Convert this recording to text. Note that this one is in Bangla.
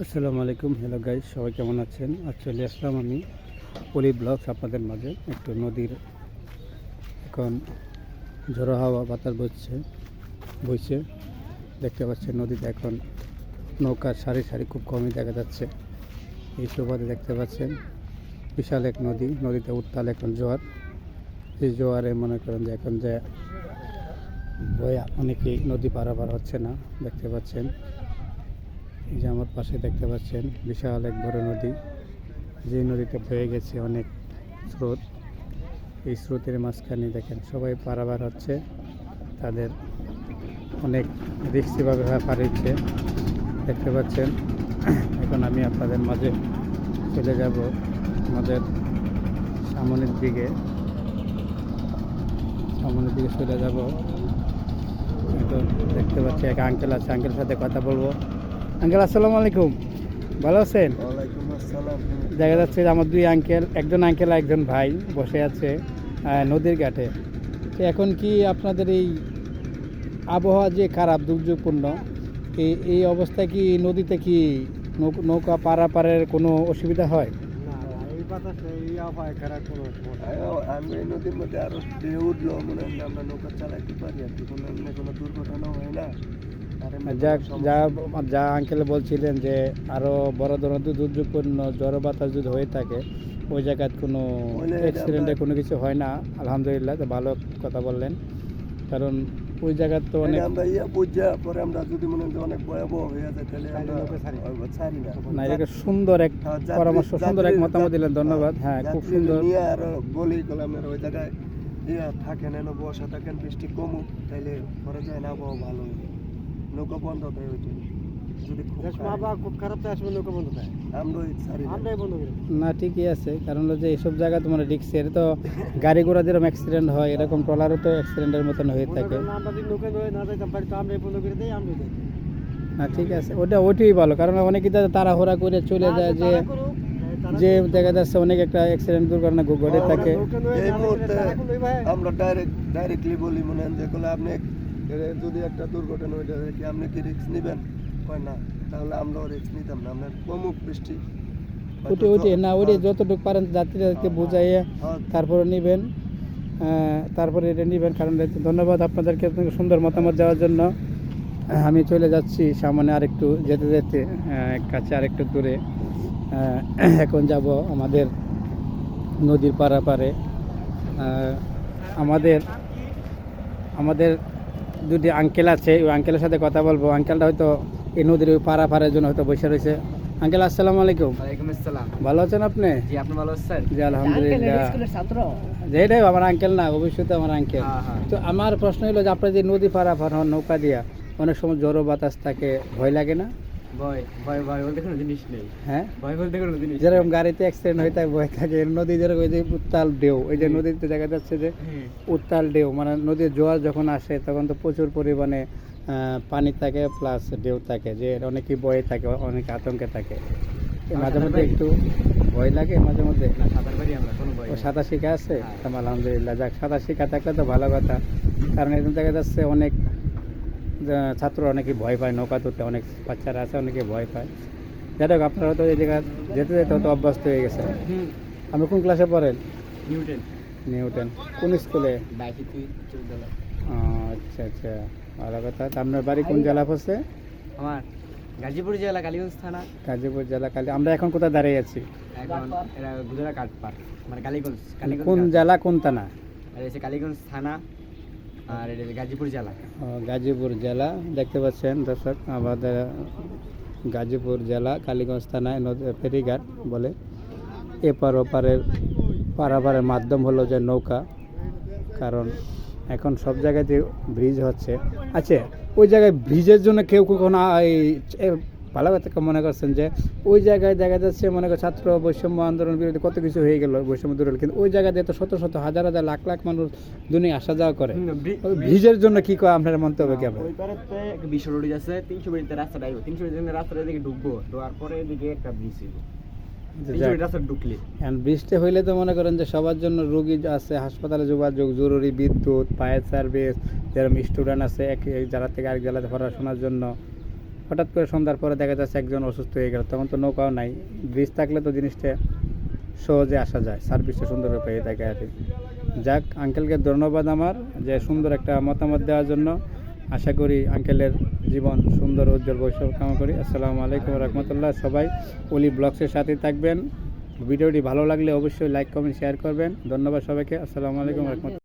আসসালামু আলাইকুম। হ্যালো গাইজ সবাই কেমন আছেন? আজ চলে আসলাম আমি পলি ব্লগস আপনাদের মাঝে একটু নদীর এখন ঝোড়ো হাওয়া বাতাস বইছে বইছে। দেখতে পাচ্ছেন নদীতে এখন নৌকার সারি সারি খুব কমই দেখা যাচ্ছে। এই সুবাদে দেখতে পাচ্ছেন বিশাল এক নদী, নদীতে উত্তাল এখন জোয়ার। এই জোয়ারে মনে করেন যে এখন যে বয়া, অনেকেই নদী পারাপার হচ্ছে না, দেখতে পাচ্ছেন। এই যে আমার পাশে দেখতে পাচ্ছেন, বিশাল এক বড় নদী। যে নদীতে বয়ে গেছে অনেক স্রোত। এই স্রোতের মাঝখানে দেখেন, সবাই পারাবার হচ্ছে। তাদের অনেক রিক্সিভাবে পারিচ্ছে দেখতে পাচ্ছেন, এখন আমি আপনাদের মাঝে চলে যাব আমাদের সামনের দিকে। সামনের দিকে চলে যাব। দেখতে পাচ্ছি, এক আঙ্কেল আছে আঙ্কেলের সাথে কথা বলব। আঙ্কেল আসসালামু আলাইকুম। ভালো আছেন? দেখা যাচ্ছে যে আমার দুই আঙ্কেল একজন আঙ্কেল আর একজন ভাই বসে আছে নদীর ঘাটে। তো এখন কি আপনাদের এই আবহাওয়া যে খারাপ দুর্যোগপূর্ণ এই এই অবস্থায় কি নদীতে কি নৌকা পারাপারের কোনো অসুবিধা হয়? না এই বাতাসে এই আবহাওয়ায় খারাপ কোনো সমস্যা নেই। আয়ো, আমি নদীর মধ্যে আরও ঢেউ উঠল মনে আমরা নৌকা চালাইতে পারি আর কি কোনো দুর্ঘটনা হয় না। যা যা আঙ্কেল বলছিলেন যে আরও বড় ধরনের দুর্যোগপূর্ণ জ্বর বাতাস যদি হয়ে থাকে ওই জায়গায় কোনো অ্যাক্সিডেন্টে কোনো কিছু হয় না। আলহামদুলিল্লাহ তো ভালো কথা বললেন। কারণ ওই জায়গার তো অনেক আমরা ইয়া বুঝা পরে আমরা যদি মনে হয় অনেক ভয়াবহ হয়ে যায় তাহলে তাহলে না। সুন্দর এক হ্যাঁ, পরামর্শ সুন্দর এক মতামত দিলেন ধন্যবাদ। হ্যাঁ খুব সুন্দর। নিয়ে আরও বলি করলাম ওই জায়গায় ইয়া থাকেন এনে বসা থাকেন বৃষ্টি কমুক তাইলে পরে যায় না আবহাওয়া ভালো। নৌকা বন্ধ থাকে ওই জন্য। যদি খুব দেশ আবহাওয়া খুব খারাপ তো আসবে নৌকা বন্ধ থাকে আমরা ছাড়ি না। আমরাই বন্ধ করি। না ঠিকই আছে। কারণ হলো যে এইসব জায়গা তোমার তো গাড়ি ঘোড়া যেরকম অ্যাক্সিডেন্ট হয় এরকম ট্রলারও তো অ্যাক্সিডেন্টের মতন হয়ে থাকে। আমরা যদি নৌকা না যাইতাম পারি তো আমরাই বন্ধ করে দিই আমরাই দিই। না ঠিক আছে। ওটা ওইটাই ভালো। কারণ অনেকে তো তাড়াহুড়া করে চলে যায় যে যে দেখা যাচ্ছে অনেক একটা অ্যাক্সিডেন্ট দুর্ঘটনা ঘটে থাকে। এই মুহূর্তে আমরা ডাইরেক্ট ডাইরেক্টলি বলি মনে হয় যে আপনি যদি একটা দুর্ঘটনা হয়ে যায় কি আপনি কি রিস্ক নেবেন? কয় না তাহলে আমরাও রিস্ক নিতাম না। আপনার কমুক বৃষ্টি। ওটি ওটি না ওটি যতটুকু পারেন যাত্রীদেরকে বুঝাইয়ে হ্যাঁ, তারপরে নেবেন। তারপরে এটা নেবেন কারণ ধন্যবাদ আপনাদেরকে সুন্দর মতামত দেওয়ার জন্য। আমি চলে যাচ্ছি সামনে আরেকটু যেতে যেতে কাছে আরেকটু দূরে। এখন যাব আমাদের নদীর পারাপারে। আমাদের আমাদের দুটি আঙ্কেল আছে ওই আঙ্কেলের সাথে কথা বলব। আঙ্কেলটা হয়তো এই নদীর ওই পাড়া পাড়ার জন্য হয়তো বসে রয়েছে। আঙ্কেল আসসালামু আলাইকুম। ওয়ালাইকুম আসসালাম। ভালো আছেন আপনি? জি আপনি ভালো আছেন? জি আলহামদুলিল্লাহ। ছাত্র। যে এটাই আমার আঙ্কেল না ভবিষ্যতে আমার আঙ্কেল হ্যাঁ হ্যাঁ। তো আমার প্রশ্ন হলো যে আপনার যে নদী পারাপার হন নৌকা দিয়া অনেক সময় জড়ো বাতাস থাকে ভয় লাগে না? হ্যাঁ? যেরকম গাড়িতে অ্যাক্সিডেন্ট হয়ে ভয় থাকে। নদী যেরকম ওই যে উত্তাল ঢেউ যে নদীতে দেখা যাচ্ছে যে উত্তাল ঢেউ মানে নদীর জোয়ার যখন আসে তখন তো প্রচুর পরিমাণে পানি থাকে প্লাস ঢেউ থাকে যে অনেকেই ভয়ে থাকে অনেক আতঙ্কে থাকে। মাঝে মধ্যে একটু ভয় লাগে মাঝে মধ্যে। ও সাঁতার শিখা আছে? হ্যাঁ। আলহামদুলিল্লাহ যাক সাঁতার শিখা থাকলে তো ভালো কথা। কারণ এখানে দেখা যাচ্ছে অনেক ছাত্র অনেকে ভয় পায় নৌকা তুলতে অনেক বাচ্চারা আছে অনেকে ভয় পায়। যাই হোক আপনারা তো এই জায়গা যেতে যেতে হয়তো অভ্যস্ত হয়ে গেছে আপনি কোন ক্লাসে পড়েন? নিউটন নিউটন কোন স্কুলে আচ্ছা আচ্ছা। ভালো কথা। আপনার বাড়ি কোন জেলা পড়ছে? আমার গাজীপুর জেলা কালীগঞ্জ থানা। গাজীপুর জেলা কালী আমরা এখন কোথায় দাঁড়িয়ে আছি? এখন গুজরা কাঠ পার মানে কালীগঞ্জ কোন জেলা কোন থানা? কালীগঞ্জ থানা। আর এটা গাজীপুর জেলা। গাজীপুর জেলা, দেখতে পাচ্ছেন দর্শক, আমাদের গাজীপুর জেলা, কালীগঞ্জ থানায় নদ- ফেরিঘাট বলে। এপার ওপারের পারাপারের মাধ্যম হলো যে নৌকা, কারণ এখন সব জায়গাতে ব্রিজ হচ্ছে। আচ্ছা ওই জায়গায় ব্রিজের জন্য কেউ কখনো ভালো কথা মনে করছেন যে ওই জায়গায় দেখা যাচ্ছে মনে কর ছাত্র বৈষম্য আন্দোলন বিরোধী কত কিছু হয়ে গেল বৈষম্য দূর কিন্তু ওই জায়গাতে তো শত শত হাজার হাজার লাখ লাখ মানুষ দুনিয়া আসা যাওয়া করে। ব্রিজের জন্য কি করে আপনার মন্তব্য ওই রোড আছে তিনশো মিনিটের রাস্তাটা আইবো তিনশো মিনিটের ঢুকবো ঢোকার পরে এদিকে একটা ব্রিজ ছিল রাস্তা ঢুকলে। বৃষ্টি হইলে তো মনে করেন যে সবার জন্য রোগী আছে হাসপাতালে যোগাযোগ জরুরি বিদ্যুৎ ফায়ার সার্ভিস যেরকম স্টুডেন্ট আছে এক এক জেলা থেকে আরেক জেলাতে পড়াশোনার জন্য। হঠাৎ করে সন্ধ্যার পরে দেখা যাচ্ছে একজন অসুস্থ হয়ে গেল, তখন তো নৌকাও নাই। ব্রিজ থাকলে তো জিনিসটা সহজে আসা যায় সার্ভিসটা সুন্দরভাবে পেয়ে থাকে আর যাক আঙ্কেলকে ধন্যবাদ আমার যে সুন্দর একটা মতামত দেওয়ার জন্য। আশা করি আঙ্কেলের জীবন সুন্দর, উজ্জ্বল ভবিষ্যৎ কামনা করি। আসসালামু আলাইকুম রহমতুল্লাহ। সবাই অলি ব্লগসের সাথে থাকবেন। ভিডিওটি ভালো লাগলে অবশ্যই লাইক কমেন্ট শেয়ার করবেন। ধন্যবাদ সবাইকে। আসসালামু আলাইকুম রহমতুল্লাহ।